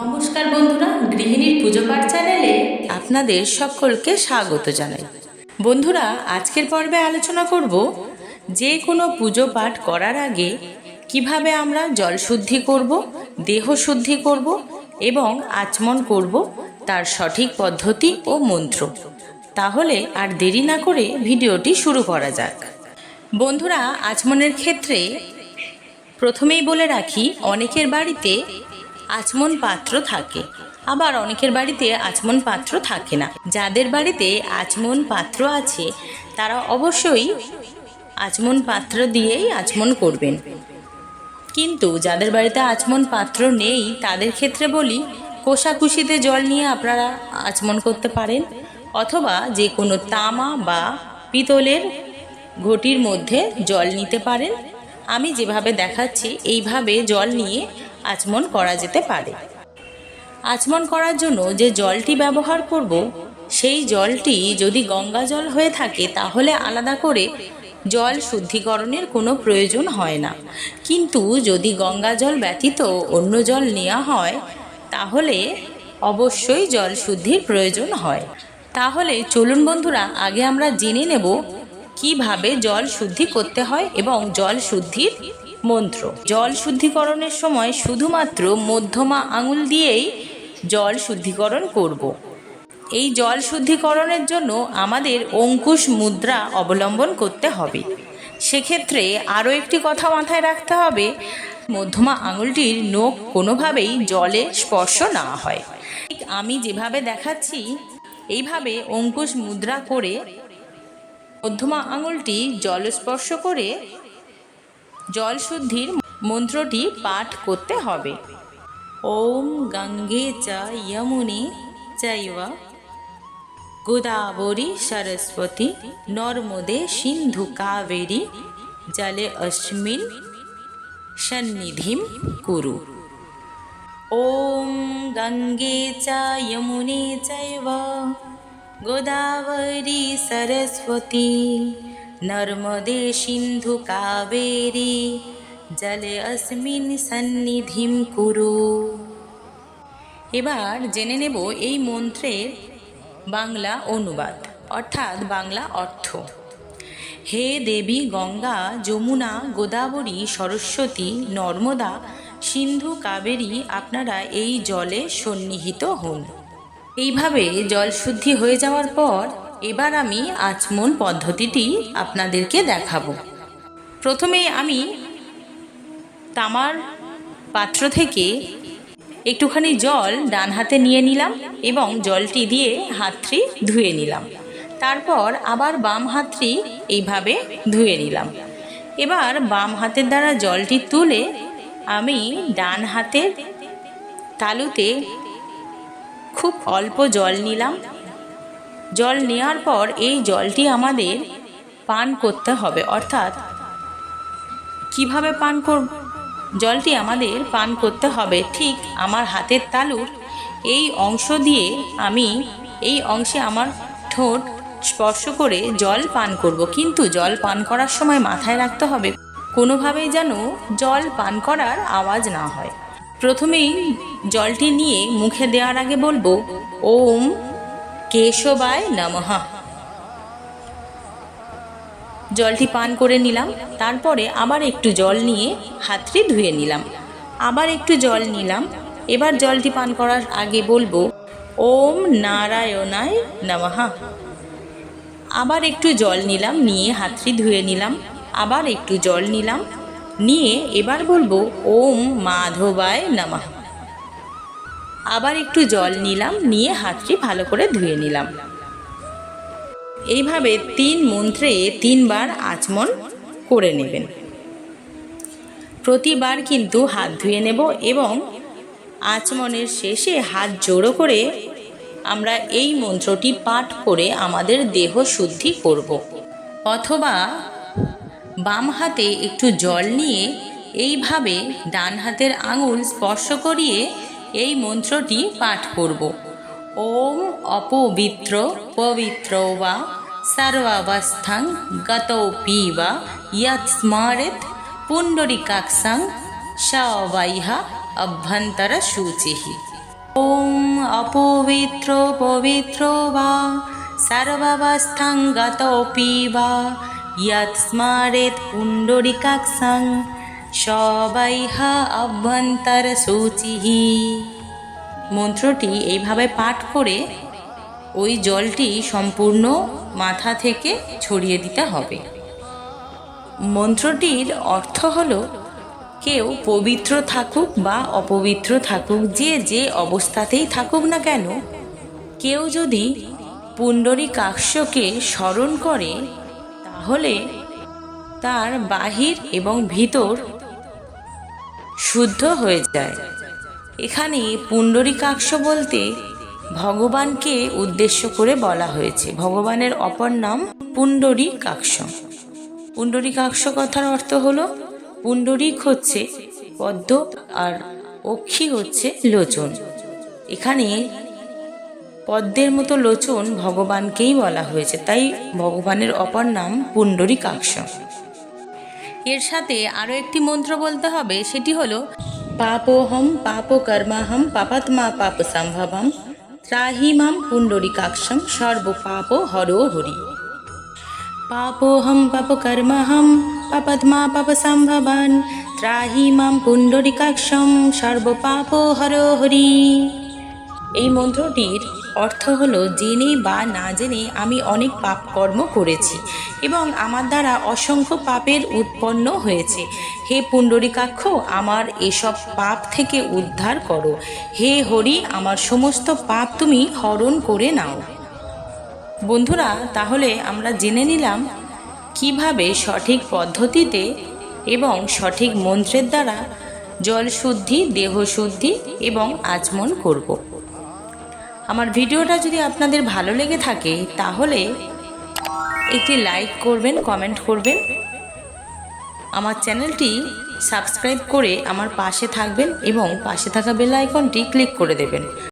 নমস্কার বন্ধুরা, গৃহিণীর পুজো পাঠ চ্যানেলে আপনাদের সকলকে স্বাগত জানাই। বন্ধুরা, আজকের পর্বে আলোচনা করব যে কোনো পুজো পাঠ করার আগে কীভাবে আমরা জল শুদ্ধি করব, দেহ শুদ্ধি করব এবং আচমন করব তার সঠিক পদ্ধতি ও মন্ত্র। তাহলে আর দেরি না করে ভিডিওটি শুরু করা যাক। বন্ধুরা, আচমনের ক্ষেত্রে প্রথমেই বলে রাখি, অনেকের বাড়িতে আচমন পাত্র থাকে। আবার অনেকের বাড়িতে আচমন পাত্র থাকে না। যাদের বাড়িতে আচমন পাত্র আছে, তারা অবশ্যই আচমন পাত্র দিয়েই আচমন করবেন। কিন্তু যাদের বাড়িতে আচমন পাত্র নেই, তাদের ক্ষেত্রে বলি, কোষাকুষিতে জল নিয়ে আপনারা আচমন করতে পারেন, অথবা যে কোনো তামা বা পিতলের ঘটির মধ্যে জল নিতে পারেন। আমি যেভাবে দেখাচ্ছি, এইভাবে জল নিয়ে আচমন করা যেতে পারে। আচমন করার জন্য যে জলটি ব্যবহার করব, সেই জলটি যদি গঙ্গা জল হয়ে থাকে, তাহলে আলাদা করে জল শুদ্ধিকরণের কোনো প্রয়োজন হয় না। কিন্তু যদি গঙ্গা জল ব্যতীত অন্য জল নেওয়া হয়, তাহলে অবশ্যই জল শুদ্ধির প্রয়োজন হয়। তাহলে চলুন বন্ধুরা, আগে আমরা জেনে নেব কীভাবে জল শুদ্ধি করতে হয় এবং জল শুদ্ধির মন্ত্র। জল শুদ্ধিকরণের সময় শুধুমাত্র মধ্যমা আঙুল দিয়েই জল শুদ্ধিকরণ করব। এই জল শুদ্ধিকরণের জন্য আমাদের অঙ্কুশ মুদ্রা অবলম্বন করতে হবে। সেক্ষেত্রে আরও একটি কথা মাথায় রাখতে হবে, মধ্যমা আঙুলটির নখ কোনোভাবেই জলে স্পর্শ না হয়। ঠিক আমি যেভাবে দেখাচ্ছি, এইভাবে অঙ্কুশ মুদ্রা করে মধ্যমা আঙুলটি জলস্পর্শ করে জল শুদ্ধির মন্ত্রটি পাঠ করতে হবে। ওম গঙ্গে চ যমুনে চৈব গোদাবরী সরস্বতী নর্মদে সিন্ধু কাবেরী জলে অস্মিন সন্নিধিম কুরু। ওম গঙ্গে চ যমুনে চৈব গোদাবরী সরস্বতী নর্মদে সিন্ধু কাবেরী জলে অস্মিন সন্নিধিম কুরু এবার জেনে নেব এই মন্ত্রের বাংলা অনুবাদ অর্থাৎ বাংলা অর্থ হে দেবী গঙ্গা, যমুনা, গোদাবরী, সরস্বতী, নর্মদা, সিন্ধু, কাবেরী, আপনারা এই জলে সন্নিহিত হন। এইভাবে জল শুদ্ধি হয়ে যাওয়ার পর এবার আমি আচমন পদ্ধতিটি আপনাদেরকে দেখাবো। প্রথমে আমি তামার পাত্র থেকে একটুখানি জল ডান হাতে নিয়ে নিলাম এবং জলটি দিয়ে হাতটি ধুয়ে নিলাম। তারপর আবার বাম হাতটি এইভাবে ধুয়ে নিলাম। এবার বাম হাতের দ্বারা জলটি তুলে আমি ডান হাতের তালুতে খুব অল্প জল নিলাম। জল নেওয়ার পর এই জলটি আমাদের পান করতে হবে। অর্থাৎ কীভাবে পান করব? জলটি আমাদের পান করতে হবে। ঠিক আমার হাতের তালুর এই অংশ দিয়ে আমি এই অংশে আমার ঠোঁট স্পর্শ করে জল পান করব। কিন্তু জল পান করার সময় মাথায় রাখতে হবে, কোনোভাবেই যেন জল পান করার আওয়াজ না হয়। প্রথমেই জলটি নিয়ে মুখে দেওয়ার আগে বলব, ওম কেশবায় নমঃ। জলটি পান করে নিলাম, তারপরে আবার একটু জল নিয়ে হাতটি ধুয়ে নিলাম। আবার একটু জল নিলাম, এবার জলটি পান করার আগে বলব, ওম নারায়ণায় নমঃ। আবার একটু জল নিলাম, নিয়ে হাতটি ধুয়ে নিলাম, আবার একটু জল নিলাম, নিয়ে এবার বলব, ওম মাধবায় নমঃ। আবার একটু জল নিলাম, নিয়ে হাতটি ভালো করে ধুয়ে নিলাম। এইভাবে তিন মন্ত্রে তিনবার আচমন করে নেবেন। প্রতিবার কিন্তু হাত ধুয়ে নেব এবং আচমনের শেষে হাত জোড়ো করে আমরা এই মন্ত্রটি পাঠ করে আমাদের দেহ শুদ্ধি করব। অথবা বাম হাতে একটু জল নিয়ে এইভাবে ডান হাতের আঙুল স্পর্শ করিয়ে এই মন্ত্রটি পাঠ করব। ওম অপবিত্র পবিত্র বা সর্বাবস্থাং গতৌপি বা ইয়ৎ স্মরেত পুণ্ডরিকাক্ষাং সবাইহা অভ্যন্তর সূচি। ওম অপবিত্র পবিত্র বা সর্বাবস্থাং গতৌপি বা ইয়ৎ স্মরেত পুণ্ডরিকাক্ষাং সবাইহ আভ্যন্তর সূচিহ। মন্ত্রটি এইভাবে পাঠ করে ওই জলটি সম্পূর্ণ মাথা থেকে ছড়িয়ে দিতে হবে। মন্ত্রটির অর্থ হলো, কেউ পবিত্র থাকুক বা অপবিত্র থাকুক, যে যে অবস্থাতেই থাকুক না কেন, কেউ যদি পুণ্ডরী কাক্ষ্যকে স্মরণ করে, তাহলে তার বাহির এবং ভিতর শুদ্ধ হয়ে যায়। এখানে পুণ্ডরীকাক্ষ বলতে ভগবানকে উদ্দেশ্য করে বলা হয়েছে। ভগবানের অপর নাম পুণ্ডরীকাক্ষ পুণ্ডরীকাক্ষ কথার অর্থ হলো পুণ্ডরিক হচ্ছে পদ্ম আর অক্ষী হচ্ছে লোচন। এখানে পদ্মের মতো লোচন ভগবানকেই বলা হয়েছে, তাই ভগবানের অপর নাম পুণ্ডরীকাক্ষ এর সাথে আরও একটি মন্ত্র বলতে হবে, সেটি হলো, পাপোহম পাপ কর্মাহম পাপাত্মা পাপ সম্ভবম ত্রাহিমাম পুণ্ডরীকাক্ষম সর্ব পাপ হরো হরি। পাপোহম পাপ কর্মাহম পাপাত্মা পাপ সম্ভবান ত্রাহিমাম পুণ্ডরীকাক্ষম সর্ব পাপ হরো হরি। এই মন্ত্রটির অর্থ হলো জেনে বা না জেনে আমি অনেক পাপ কর্ম করেছি এবং আমার দ্বারা অসংখ্য পাপের উৎপন্ন হয়েছে। হে পুণ্ডরীকাক্ষ, আমার এসব পাপ থেকে উদ্ধার করো। হে হরি, আমার সমস্ত পাপ তুমি হরণ করে নাও। বন্ধুরা, তাহলে আমরা জেনে নিলাম কীভাবে সঠিক পদ্ধতিতে এবং সঠিক মন্ত্রের দ্বারা জল শুদ্ধি দেহ শুদ্ধি এবং আচমন করব। আমার ভিডিওটা যদি আপনাদের ভালো লেগে থাকে, তাহলে একটি লাইক করবেন কমেন্ট করবেন। আমার চ্যানেলটি সাবস্ক্রাইব করে আমার পাশে থাকবেন এবং পাশে থাকা বেল আইকনটি ক্লিক করে দেবেন।